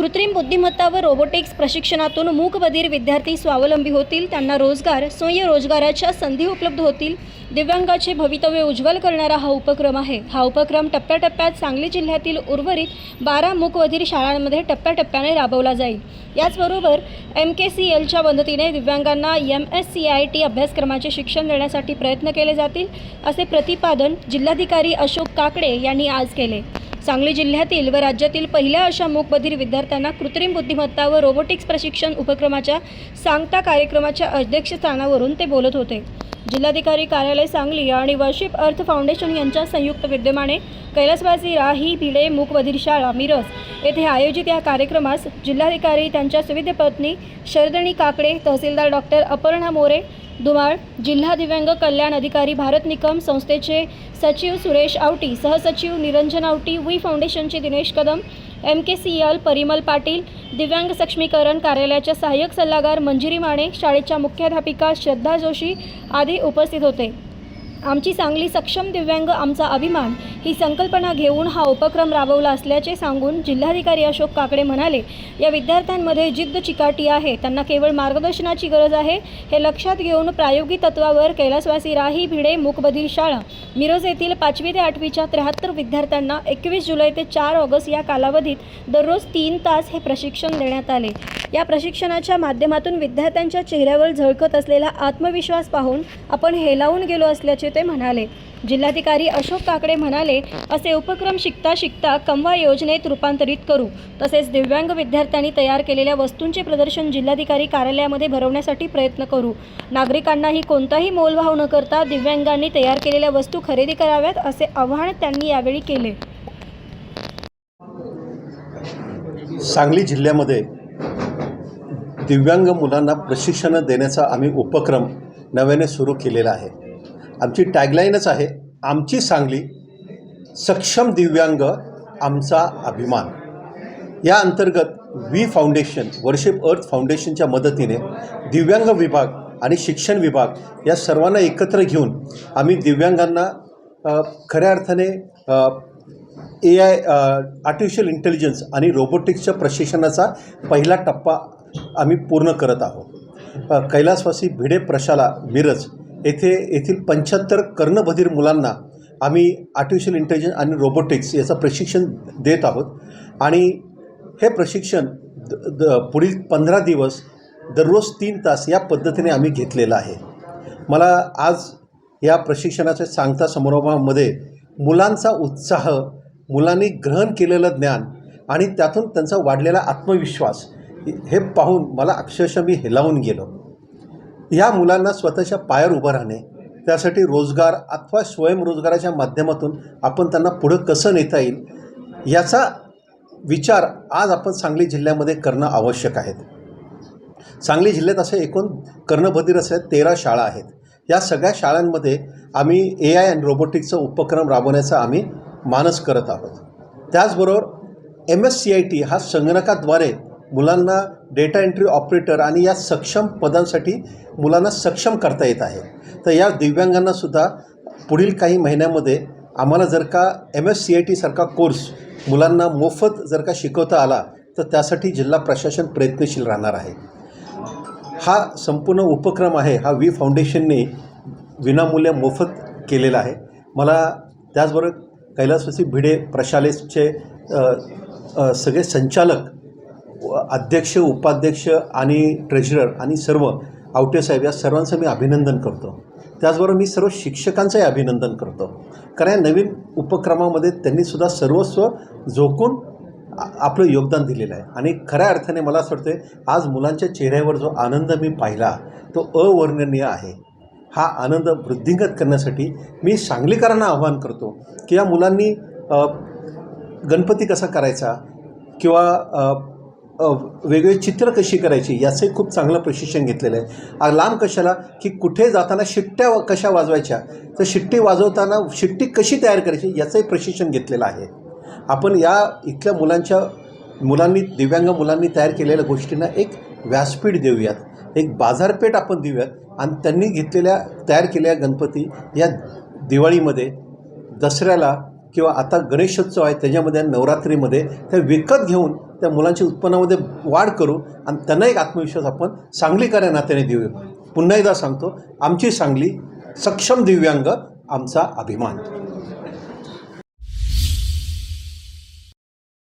कृत्रिम बुद्धिमत्ता व रोबोटिक्स प्रशिक्षणातून मूकबधीर विद्यार्थी स्वावलंबी होतील त्यांना रोजगार स्वयंरोजगाराच्या संधी उपलब्ध होतील. दिव्यांगाचे भवितव्य उज्ज्वल करणारा हा उपक्रम आहे. हा उपक्रम टप्प्याटप्प्यात सांगली जिल्ह्यातील उर्वरित बारा मूकबधीर शाळांमध्ये टप्प्याटप्प्याने राबवला जाईल. याचबरोबर एम के सी एलच्या मदतीने दिव्यांगांना M S C I T अभ्यासक्रमाचे शिक्षण देण्यासाठी प्रयत्न केले जातील असे प्रतिपादन जिल्हाधिकारी अशोक काकडे यांनी आज केले. सांगली जिल्ह्यातील व राज्यातील पहिल्या अशा मूकबधीर विद्यार्थ्यांना कृत्रिम बुद्धिमत्ता व रोबोटिक्स प्रशिक्षण उपक्रमाच्या सांगता कार्यक्रमाच्या अध्यक्षस्थानावरून ते बोलत होते. जिल्हाधिकारी कार्यालय सांगली आणि वर्शिप अर्थ फाउंडेशन यांच्या संयुक्त विद्यमाने कैलासवासी राही भिडे मूकबधीर शाळा मिरज येथे आयोजित या कार्यक्रमास जिल्हाधिकारी त्यांच्या सुविधेपत्नी शरदणी काकडे तहसीलदार डॉक्टर अपर्णा मोरे धुमाळ जिल्हा दिव्यांग कल्याण अधिकारी भारत निकम संस्थेचे सचिव सुरेश आवटी सहसचिव निरंजन आवटी वी फाउंडेशनचे Dinesh Kadam M K C L Parimal Patil दिव्यांग सक्षमीकरण कार्यालयाच्या सहाय्यक सल्लागार मंजिरी माने शाळेच्या मुख्याध्यापिका श्रद्धा जोशी आदी उपस्थित होते. आमची सांगली सक्षम दिव्यांग आमचा अभिमान ही संकल्पना घेऊन हा उपक्रम राबवला असल्याचे सांगून जिल्हाधिकारी अशोक काकडे म्हणाले या विद्यार्थ्यांमध्ये जिद्द चिकाटी आहे. त्यांना केवळ मार्गदर्शनाची गरज आहे. हे लक्षात घेऊन प्रायोगिक तत्वावर कैलासवासी राही भिडे मुकबधीर शाळा मिरज येथील पाचवी ते आठवीच्या त्र्याहत्तर विद्यार्थ्यांना एकवीस जुलै ते चार ऑगस्ट या कालावधीत दररोज तीन तास हे प्रशिक्षण देण्यात आले. या प्रशिक्षणाच्या माध्यमातून विद्यार्थ्यांच्या चेहऱ्यावर झळकत असलेला आत्मविश्वास पाहून आपण हेलावून गेलो असल्याचे ते म्हणाले. जिल्हाधिकारी अशोक काकडे म्हणाले असे उपक्रम शिकता शिकता कमवा योजनेत रूपांतरित करू. तसेच दिव्यांग विद्यार्थ्यांनी तयार केलेल्या वस्तूंचे प्रदर्शन जिल्हाधिकारी कार्यालयामध्ये भरवण्यासाठी प्रयत्न करू. नागरिकांनाही कोणताही मोलभाव न करता दिव्यांगांनी तयार केलेल्या वस्तू खरेदी कराव्यात असे आव्हान त्यांनी यावेळी केले. सांगली जिल्ह्यामध्ये दिव्यांग मुलांना प्रशिक्षण देण्याचा आम्ही उपक्रम नव्याने सुरू केलेला आहे. आमची टॅगलाईनच आहे आमची सांगली सक्षम दिव्यांग आमचा अभिमान. या अंतर्गत वी फाउंडेशन वर्शिप अर्थ फाउंडेशनच्या मदतीने दिव्यांग विभाग आणि शिक्षण विभाग या सर्वांना एकत्र घेऊन आम्ही दिव्यांगांना खऱ्या अर्थाने ए आय आर्टिफिशियल इंटेलिजन्स आणि रोबोटिक्सच्या प्रशिक्षणाचा पहिला टप्पा आम्ही पूर्ण करत आहोत. कैलासवासी भिडे प्रशाला मिरज. येथे येथील पंच्याहत्तर कर्णबधीर मुलांना आम्ही आर्टिफिशियल इंटेलिजन्स आणि रोबोटिक्स याचं प्रशिक्षण देत आहोत. आणि हे प्रशिक्षण द द पुढील पंधरा दिवस दररोज तीन तास या पद्धतीने आम्ही घेतलेलं आहे. मला आज या प्रशिक्षणाच्या सांगता समारंभामध्ये मुलांचा उत्साह मुलांनी ग्रहण केलेलं ज्ञान आणि त्यातून त्यांचा वाढलेला आत्मविश्वास हे पाहून मला अक्षरशः मी हेलावून गेलो. या मुलांना स्वतःच्या पायावर उभं राहणे त्यासाठी रोजगार अथवा स्वयंरोजगाराच्या माध्यमातून आपण त्यांना पुढं कसं नेता येईल याचा विचार आज आपण सांगली जिल्ह्यामध्ये करणं आवश्यक आहे. सांगली जिल्ह्यात असे एकूण कर्णभदीर असे तेरा शाळा आहेत. या सगळ्या शाळांमध्ये आम्ही ए आय अँड रोबोटिक्सचा उपक्रम राबवण्याचा आम्ही मानस करत आहोत. त्याचबरोबर M S C I T हा संगणकाद्वारे मुलांना डेटा एंट्री ऑपरेटर आणि या सक्षम पदांसाठी मुलांना सक्षम करता येत आहे. तर या दिव्यांगांनासुद्धा पुढील काही महिन्यामध्ये आम्हाला जर का एम एस सी आय टीसारखा कोर्स मुलांना मोफत जर का शिकवता आला तर त्यासाठी जिल्हा प्रशासन प्रयत्नशील राहणार आहे. हा संपूर्ण उपक्रम आहे हा वी फाउंडेशनने विनामूल्य मोफत केलेला आहे. मला त्याचबरोबर कैलासवासी भिडे प्रशालेचे सगळे संचालक अध्यक्ष उपाध्यक्ष आणि ट्रेझरर आणि सर्व आवटे साहेब या सर्वांचं मी अभिनंदन करतो. त्याचबरोबर मी सर्व शिक्षकांचंही अभिनंदन करतो. कारण या नवीन उपक्रमामध्ये त्यांनीसुद्धा सर्वस्व झोकून आपलं योगदान दिलेलं आहे. आणि खऱ्या अर्थाने मला असं वाटतं आज मुलांच्या चेहऱ्यावर जो आनंद मी पाहिला तो अवर्णनीय आहे. हा आनंद वृद्धिंगत करण्यासाठी मी सांगलीकरांना आवाहन करतो की या मुलांनी गणपती कसा करायचा किंवा वेगळे चित्र कशी करायची याचंही खूप चांगलं प्रशिक्षण घेतलेलं आहे. लांब कशाला? की कुठे जाताना शिट्ट्या कशा वाजवायच्या? तर शिट्टी वाजवताना शिट्टी कशी तयार करायची याचंही प्रशिक्षण घेतलेलं आहे. आपण या इथल्या मुलांच्या मुलांनी दिव्यांग मुलांनी तयार केलेल्या गोष्टींना एक व्यासपीठ देऊयात. एक बाजारपेठ आपण देऊयात. आणि त्यांनी घेतलेल्या तयार केलेल्या गणपती या दिवाळीमध्ये दसऱ्याला किंवा आता गणेशोत्सव आहे त्याच्यामध्ये नवरात्रीमध्ये ते विकत घेऊन त्या मुलांच्या उत्पन्नामध्ये वाढ करू आणि त्यांना एक आत्मविश्वास आपण सांगलीकर या नात्याने देऊ. पुन्हा एकदा सांगतो आमची सांगली सक्षम दिव्यांग आमचा अभिमान.